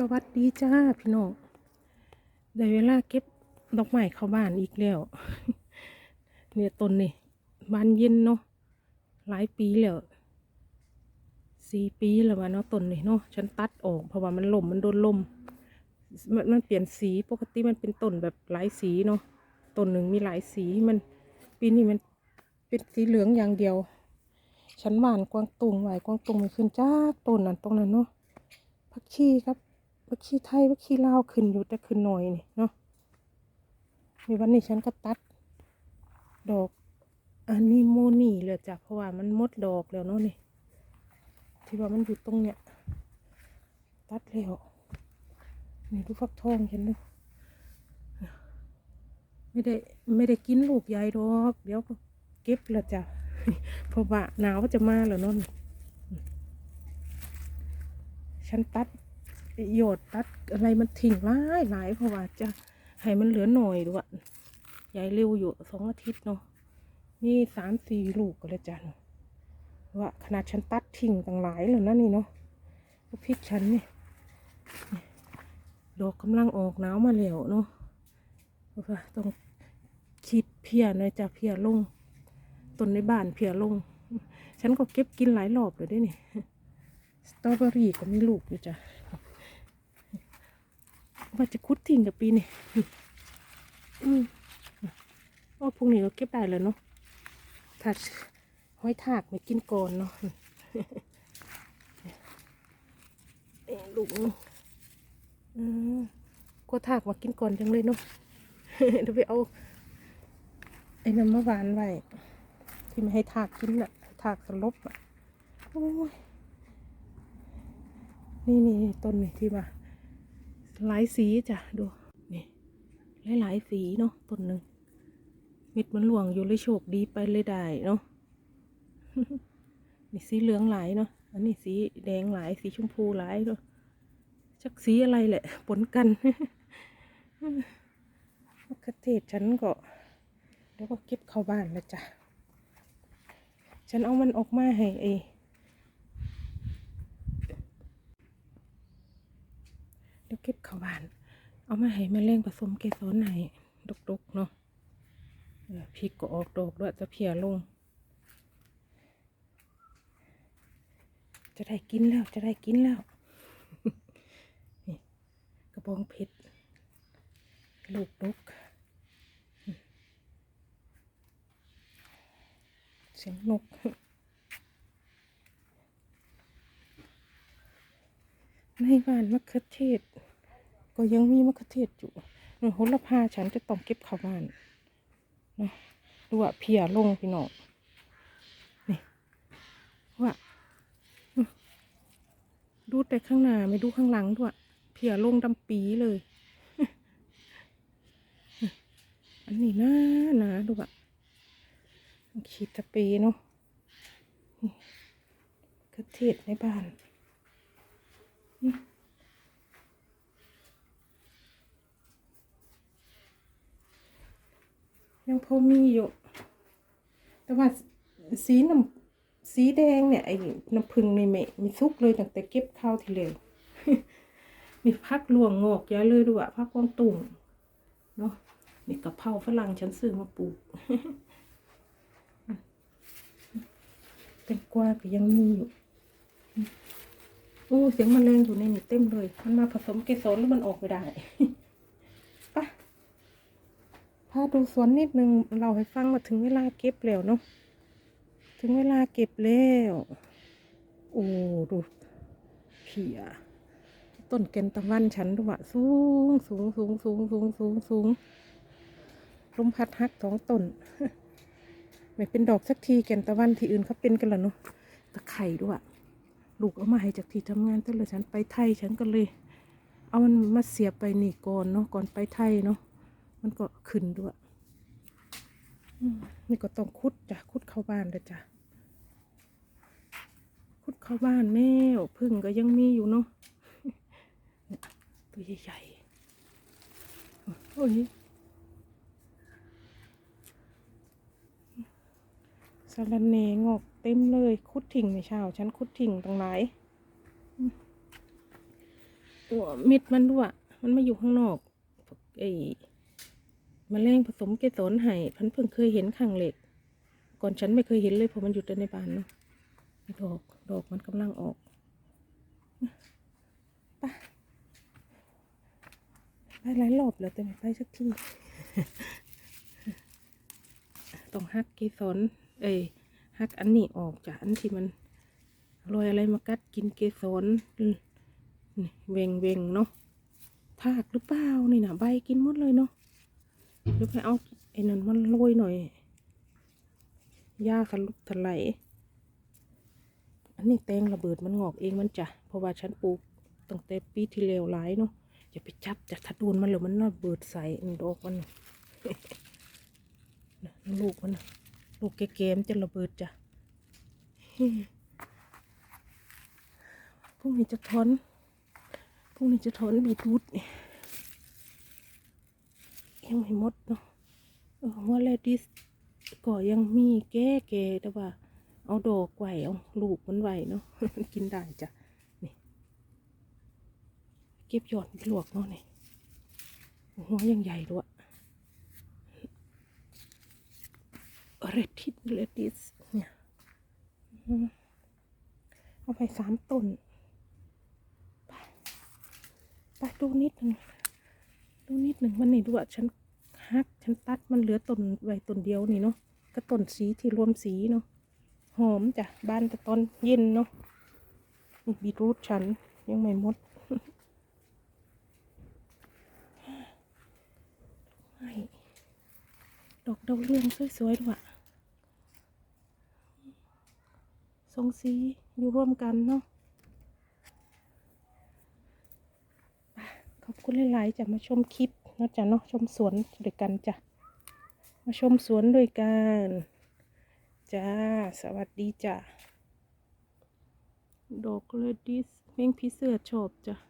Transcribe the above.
สวัสดีจ้าพี่น้องได้เวลาเก็บดอกไม้เข้าบ้านอีกแล้ว เนี่ยต้นนี่บานเย็นเนาะหลายปีแล้วสี่ปีแล้ววะเนาะต้นนี่เนาะฉันตัดออกเพราะว่ามันล่มมันโดนลมมันมันเปลี่ยนสีปกติมันเป็นต้นแบบหลายสีเนาะต้นหนึ่งมีหลายสีมันปีนี้มันเป็นสีเหลืองอย่างเดียว ฉันหวานกวางตุงไหวกวางตุงมันขึ้นจ้าต้นนั้นตรงนั้นเนาะผักชีครับ ผักชีไทยผักชีลาวขึ้นอยู่แต่ขึ้นหน่อยนี่เนาะในวันนี้ฉันก็ตัด ดอกอันนี้โมนี่เลยจ้ะเพราะว่ามันมดดอกแล้วเนาะนี่ ที่ว่ามันอยู่ตรงเนี้ยตัดแล้วนี่ดูฟักทองฉันดูไม่ได้ไม่ได้กินลูกใหญ่ดอก เดี๋ยวก็เก็บแล้วจ้ะเพราะว่าหนาวจะมาแล้วเนาะฉันตัด โยดตัดอะไรมันทิ้งหลายหลายเพราะว่าจะให้มันเหลือหน่อยด้วยยายเร็วอยู่สองอาทิตย์เนาะนี่สามสี่ลูกก็เลยจ้ะเนาะว่าขนาดฉันตัดทิ้งต่างหลายแล้วนะนี่เนาะพวกพริกฉันเนี่นี่ดอกกำลังออกหนาวมาแล้วเนาะว่าต้องคิดเพียหน่อยจ้ะเพียลงต้นในบ้านเพียลง ฉันก็เก็บกินหลายรอบเลยด้วยนี่สตรอเบอรี่ก็มีลูกอยู่จ้ะ ว่าจะคุดทิ้งกับปีนี่อืมโอ้พวกนี้ก็เก็บได้แล้วเนาะถ้าห้อยถากไม่กินก่อนเนาะเอ้ยลูกอืมก็ถากมากินก่อนจังเลยเนาะเดี๋ยวไปเอาไอ้น้ำมะหวานไว้ที่ไม่ให้ถากกินน่ะถากสลบอะโอ้ยนี่นี่ต้นนี่ที่ว่า หลายสีจ้ะดูนี่หลายหลายๆสีเนาะต้นหนึ่งเม็ดมันหลวงอยู่เลยโชคดีไปเลยได้เนาะนี่สีเหลืองหลายเนาะอันนี้สีแดงหลายสีชมพูหลายเนาะชักสีอะไรแหละปนกันมะเขือเทศฉันก็เดี๋ยวก็เก็บเข้าบ้านแล้วจ้ะ ฉันเอามันออกมาให้ไอ เดี๋ยวเก็บข้าวบ้าน เอามาให้แม่เลงผสมเกสรให้ดกๆเนาะพริกก็ออกดอกด้วยจะเพียลง จะได้กินแล้วจะได้กินแล้วนี่กระบองเพชรลูกดกเสียงนก ในบ้านมะเขือเทศ ก็ยังมีมะเขือเทศอยู่เออโหระพาฉันจะต้องเก็บเข้าบ้านนะดูว่าเพียลงพี่น้องนี่ว่าอืมดูแต่ข้างหน้าไม่ดูข้างหลังด้วยเพียลงดำปีเลย อันนี้น่านาดูว่าขีดตะปีเนาะนี่มะเขือเทศในบ้าน ยังพอมีอยู่ แต่ว่าสีน้ำสีแดงเนี่ยไอ้น้ำผึ้งนี่ไม่ไมีซุกเลยตั้งแต่เก็บข้าวที่เลยมีพักลวงงอกเย้ายเลยด้วยพักกวางตุ่งเนาะนี่กะเพราฝรั่งฉันซื้อมาปลูกแตงกวาก็ยังมีอยู่ อู้เสียงแมลงอยู่ในนี่เต็มเลย มันมาผสมเกสรแล้วมันออกไม่ได้ปะพาดูสวนนิดนึง เราให้ฟังว่าถึงเวลาเก็บแล้วเนาะ ถึงเวลาเก็บแล้ว โอ้ดูเพียต้นแกนตะวันฉันดูว่าสูงสูงสูงสูงสูงสูงสูงลมพัดฮักสองต้น ไม่เป็นดอกสักทีแกนตะวันที่อื่นเขาเป็นกันแล้วเนาะ ตะไคร่ด้วย ลูกเอามาให้จากที่ทำงานตั้งแต่ฉันไปไทยฉันก็เลย เอามันมาเสียบไปนี่ก่อนเนาะก่อนไปไทยเนาะมันก็ขึ้นด้วยนี่ก็ต้องคุดจ้ะคุดเข้าบ้านเลยจ้ะคุดเข้าบ้านแม่พึ่งก็ยังมีอยู่เนาะตัวใหญ่ๆโอ้ยสาระเนงอก ต็มเลยคุดทิ้งในเช้าฉันคุดทิ้งตรงไหนตัวเม็ดมันด้วยมันมาอยู่ข้างนอกไอ้มแมลงผสมเกสรไห้พันเพิ่งเคยเห็นครั้งเหล็ก ก่อนฉันไม่เคยเห็นเลยเพราะมันอยู่แต่ในบ้านเนาะดอกดอกมันกำลังออกไปไปหลายรอบแล้วแต่ไม่ไปสักทีต้องหักเกสรเอ้ย หักอันนี้ออกจากอันที่มันรอยอะไรมากัดกินเกสรนี่เวงเวงเนาะทากหรือเปล่านี่นะใบกินหมดเลยเนาะเดี๋ยวไปเอาไอ้นั่นมันโรยหน่อยหญ้าทะลุทลายอันนี้แตงระเบิดมันงอกเองมันจ้ะเพราะว่าฉันปลูกตั้งแต่ปีที่แล้วหลายเนาะอย่าไปจับจะถ้าโดนมันหรือมันระเบิดใส่ดอกมันลูกมันนะ ลูกแก่ๆมันจะระเบิดจ้ะพรุ่งนี้จะถอนพรุ่งนี้จะถอนบีทรูทนี่ยังไม่หมดเนาะเออว่าแลดิสก็ยังมีแก่ๆแต่ว่า เอาดอกไหวเอาลูกมันไหวเนาะกินได้จ้ะนี่เก็บหยอดลวกเนาะนี่หัวยังใหญ่ด้วย เรดทิสเรดทิสเนี่ยเอาไปสามต้นไปไปดูนิดหนึ่งดูนิดหนึ่งมันนี่ดูอะฉันฮักฉันตัดมันเหลือต้นไว้ต้นเดียวนี่เนาะก็ต้นสีที่รวมสีเนาะหอมจ้ะบ้านแต่ตอนเย็นเนาะนี่บีทรูทฉันยังไม่หมดดอกดาวเรืองสวยๆด้วย ทรงสีอยู่ร่วมกันเนาะขอบคุณหลายๆจะมาชมคลิปเนาะจ้ะเนาะชมสวนด้วยกันจ้ะมาชมสวนด้วยกันจ้าสวัสดีจ้ะดอกเลดิสเม่งพิเศษชอบจ้ะ